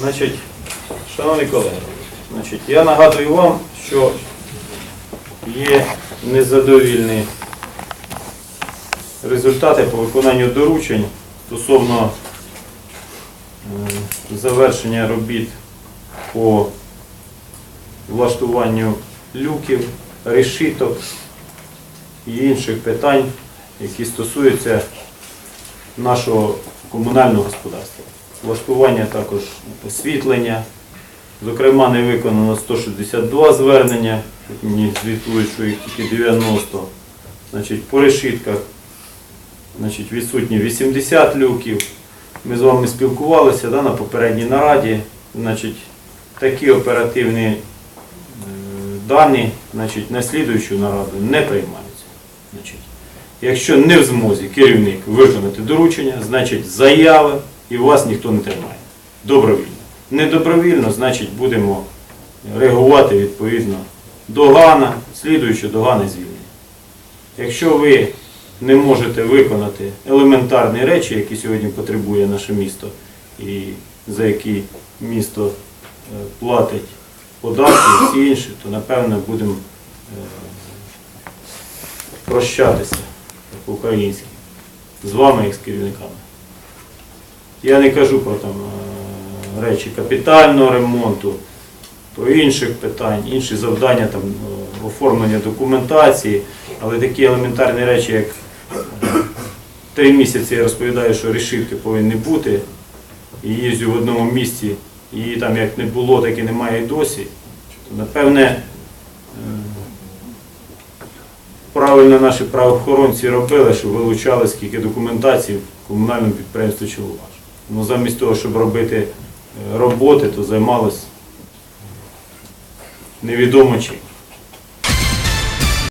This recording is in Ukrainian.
Значить, шановні колеги, значить, я нагадую вам, що є незадовільні результати по виконанню доручень стосовно е, завершення робіт по влаштуванню люків, решіток і інших питань, які стосуються нашого комунального господарства. Влаштування також освітлення. Зокрема, не виконано 162 звернення, мені звітують, що їх тільки 90. Значить, по решітках значить, відсутні 80 люків. Ми з вами спілкувалися да, на попередній нараді. Значить, такі оперативні е, дані значить, на слідуючу нараду не приймаються. Значить, якщо не в змозі керівник виконати доручення, значить заяви і вас ніхто не тримає. Добровільно. Недобровільно, значить будемо реагувати відповідно догана, слідуючи догани звільнення. Якщо ви не можете виконати елементарні речі, які сьогодні потребує наше місто, і за які місто е, платить податки і всі інші, то напевно будемо е, прощатися по-українськи з вами як з керівниками. Я не кажу про там е, речі капітального ремонту, про інших питань, інші завдання там е, оформлення документації, але такі елементарні речі, як е, три місяці я розповідаю, що решітки повинні бути, і їздю в одному місці, її там як не було, так і немає і досі, то напевне е, правильно наші правоохоронці робили, що вилучали скільки документації в комунальному підприємстві Чоловаш. Ну, замість того, щоб робити е, роботи, то займалось невідомо чим.